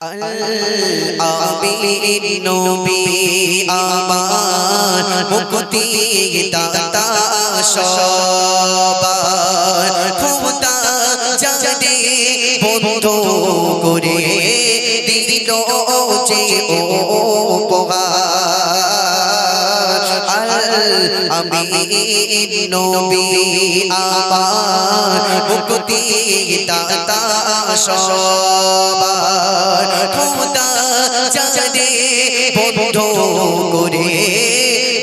আমি নবী আমার মুক্তি দাতা সবার ক্ষমতা জানে বন্ধ করে দিল যে ও আমি নবী আমার মুক্তি দাতা সবার ক্ষমতা জানে বন্ধ করে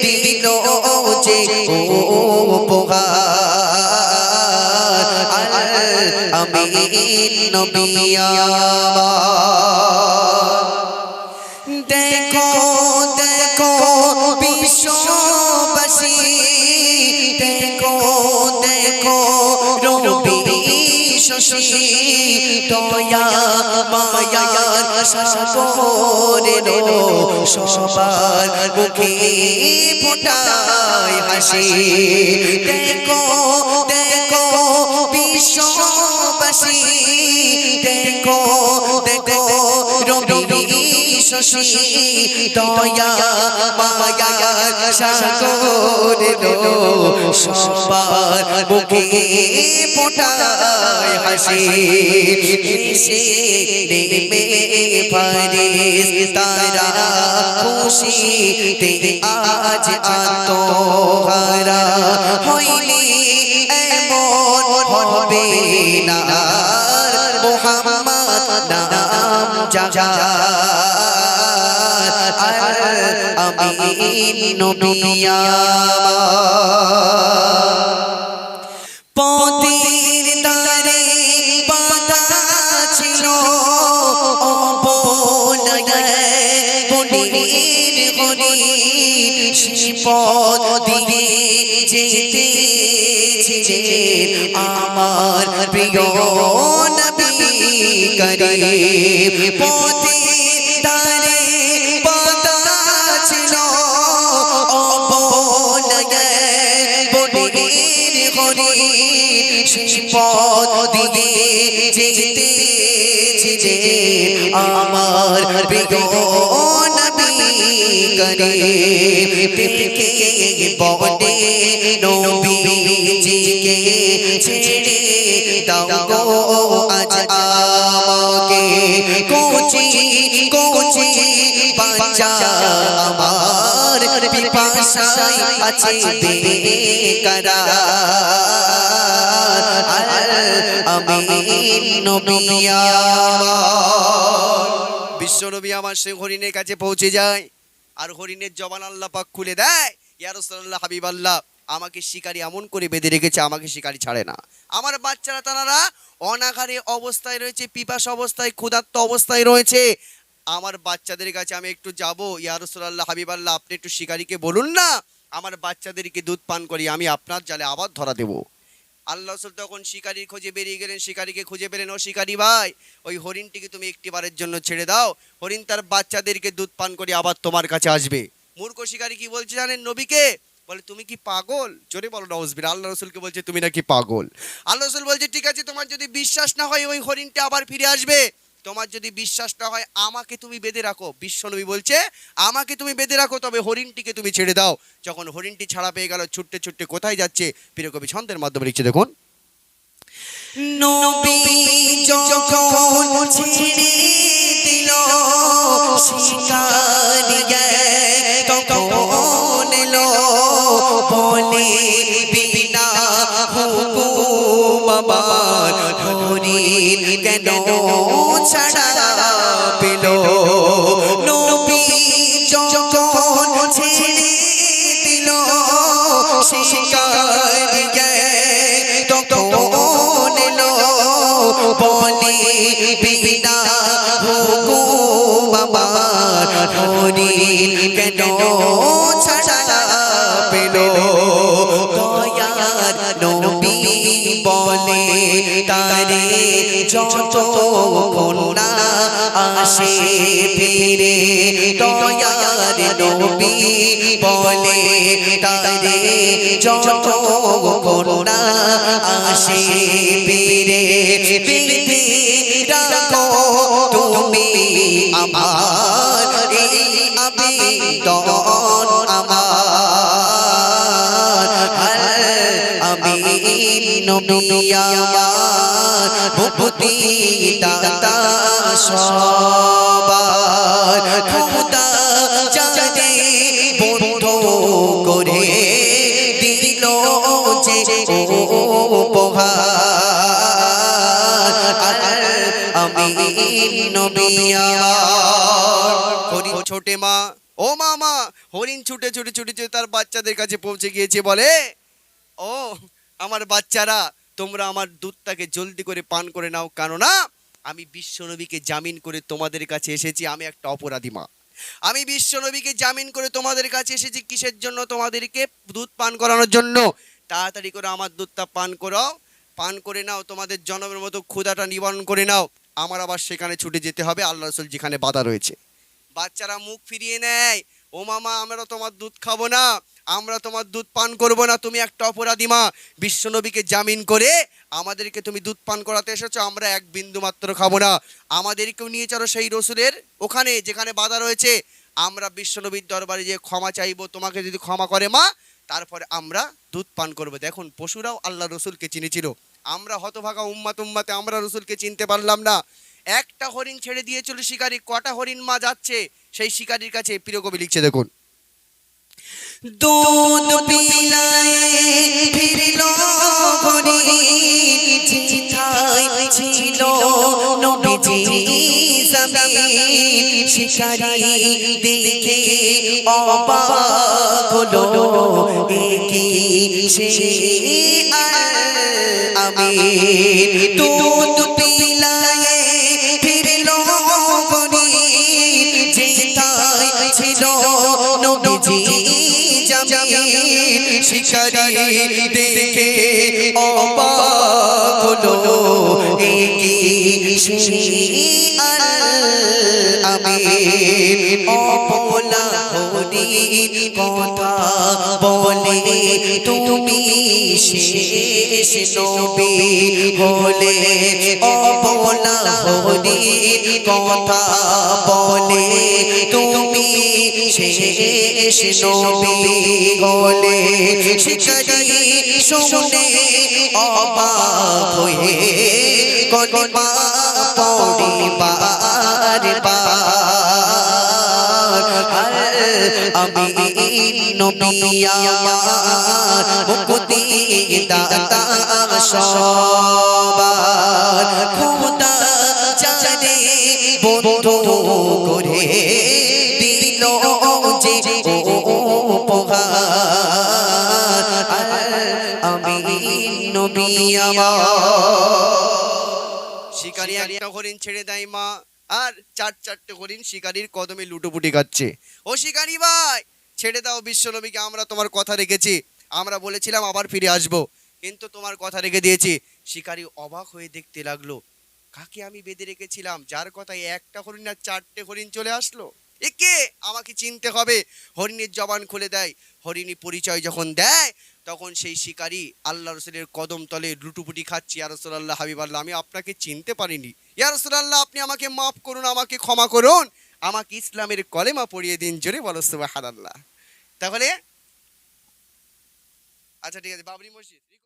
দিল যে আমি নবী আমার দেখো দেখো বিশ্ববাসী শশী দয়া মায়ার সাগরের সবার মুখে ফোটায় হাসি। দেখো শশী দয়া মায়ার সাগরের সবার মুখে ফোটায় হাসি এসে নেমে পারিস তারা আত্মহারা হইলি এমন হবে না। মোহাম্মদ নাম জাগা আমি নবিয়া পতির তারে বাধা ছিল শিপদ দিয়ে যেতে আমার প্রিয় নবী করে পতি তারে বাধা ছিল বনির হরি। শিপদ দিয়ে আমার প্রিয় করে দেখে বনে নবীজিকে ছেড়ে দাও গো আজ আমাকে কোচি কোচি বাচ্চা আমার পিপাসায় আছে বেকারা আমি নবিয়া বিশ্বনবী আমার সে হরিণের কাছে পৌঁছে যায়। আর হরিণের জবান আল্লাহ পাক খুলে দেয় ইয়ারসাল্লাহ হাবিব আল্লাহ আমাকে শিকারি এমন করে বেঁধে রেখেছে, আমাকে শিকারি ছাড়ে না। আমার বাচ্চারা তারা অনাঘারে অবস্থায় রয়েছে, পিপাস অবস্থায়, ক্ষুধার্ত অবস্থায় রয়েছে। আমার বাচ্চাদের কাছে আমি একটু যাব ইয়ারসাল্লাহ হাবিব আল্লাহ আপনি একটু শিকারিকে বলুন না, আমার বাচ্চাদেরকে দুধ পান করি আমি আপনার জালে আবার ধরা দেবো। আল্লাহ রসুল তখন শিকারির খোঁজে বেরিয়ে গেলেন, শিকারিকে খুঁজে পেলেন, ও শিকারি ভাই, ওই হরিণটিকে তুমি একটিবারের জন্য ছেড়ে দাও, হরিণ তার বাচ্চাদেরকে দুধ পান করে আবার তোমার কাছে আসবে। মূর্খ শিকারি কি বলছে জানেন নবীকে? বলে, তুমি কি পাগল? জোরে বলো নজবির আল্লাহ রসুলকে বলছে, তুমি নাকি পাগল? আল্লাহ রসুল বলছে, ঠিক আছে, তোমার যদি বিশ্বাস না হয়, ওই হরিণটা আবার ফিরে আসবে। তোমার যদি বিশ্বাসটা হয়, আমাকে তুমি বেঁধে রাখো। বিশ্বনবী বলছে, আমাকে তুমি বেঁধে রাখো, তবে হরিণটিকে তুমি ছেড়ে দাও। যখন হরিণটি ছাড়া পেয়ে গেল, ছুটতে ছুটতে কোথায় যাচ্ছে? প্রিয়কবি ছন্দের মাধ্যমে লিখছে দেখুন। নবী বলে আমার হরিণ কেন ছাড়া পেল নবী যখন ছেড়ে দিল শিকারিয়া তখন এলো বলে বিনা হুকুম আমার হরিণ কেন ছাড়া পেল যত কন্যা আসে ফিরে, দয়ার নবী বলে তারে, যত কন্যা আসে ফিরে রাখো তুমি আমার আবেদন আমার দাতা সবার। জানে বন্ধ করে দিল যে ছোটে মা। ও মামা হরিণ ছুটে ছুটে ছুটে ছুটে তার বাচ্চাদের কাছে পৌঁছে গিয়েছে, বলে ও, আমার বাচ্চারা, তোমরা আমার দুধটাকে জলদি করে পান করে নাও, কেননা আমি বিশ্বনবীকে জামিন করে তোমাদের কাছে এসেছি, আমি একটা অপরাধী মা। আমি বিশ্বনবীকে জামিন করে তোমাদের কাছে এসেছি কিসের জন্য? তোমাদেরকে দুধ পান করানোর জন্য। তাড়াতাড়ি করে আমার দুধটা পান করাও, পান করে নাও, তোমাদের জনমের মতো ক্ষুধাটা নিবারণ করে নাও। আমার আবার সেখানে ছুটে যেতে হবে আল্লাহ রসুল যেখানে বাধা রয়েছে। বাচ্চারা মুখ ফিরিয়ে নেয়, ও মামা, আমরা তোমার দুধ খাব না। আমরা তোমার দুধ পান করব না, তুমি একটা অপরাধী মা। বিশ্বনবীকে জামিন করে আমাদেরকে তুমি দুধ পান করাতে এসেছ, আমরা এক বিন্দু মাত্র খাব না। আমাদেরকেও নিয়ে চলো সেই রসুলের ওখানে, যেখানে বাধা রয়েছে। আমরা বিশ্বনবীর দরবারে যে ক্ষমা চাইব, তোমাকে যদি ক্ষমা করে মা, তারপরে আমরা দুধ পান করব। দেখুন, পশুরাও আল্লাহ রসুলকে চিনেছিল। আমরা হতভাগা উম্মাত উম্মাতে আমরা রসুলকে চিনতে পারলাম না। একটা হরিণ ছেড়ে দিয়েছিল শিকারি, কটা হরিণ মা যাচ্ছে, সেই শিকারির কাছে প্রিয় কবি লিখছে, দেখুন। দুধ পিলায় ফিরল ছিল শিকারি দেখে অবাক হলো একি সে আমি দুধ পিলায় শিকারি দেখে অবাক হলো। একি আমি অপলা হরিণ কথা বলে, তুমি শেষ নবী বলে অপলা হরিণ কথা বলে, তুমি শেষ নবী বলে, শিকারি শুনে অবাক হয়ে কলিমা পড়িবার আমি নবী আমার মুক্তি দাতা সবার। খোদা জানে দিল যে উপহার। হরিণ ছেড়ে দেয় মা, আর চার চারটে হরিণ কদমে লুটোপুটি খাচ্ছে। ও শিকারি ভাই, ছেড়ে দাও আমরা তোমার কথা রেখেছি। আমরা বলেছিলাম আবার ফিরে আসব, কিন্তু তোমার কথা রেখে দিয়েছি। শিকারি অবাক হয়ে দেখতে লাগল, কাকে আমি বেঁধে রেখেছিলাম? যার কথায় একটা হরিণ আর চারটে হরিণ চলে আসলো? একে আমাকে চিনতে হবে। হরিণের জবান খুলে দেয়। হরিণী পরিচয় যখন দেয়, তখন সেই শিকারী আল্লাহ রসুলের কদম তলে লুটুপুটি খাচ্ছি। ইয়া রসুলাল্লাহ হাবিব আল্লাহ আমি আপনাকে চিনতে পারিনি। ইয়া রসুলাল্লাহ, আপনি আমাকে মাফ করুন, আমাকে ক্ষমা করুন। আমাকে ইসলামের কলেমা পড়িয়ে দিন, জোরে বলো সুবাহ তাহলে আচ্ছা ঠিক আছে, বাবরি মসজিদ।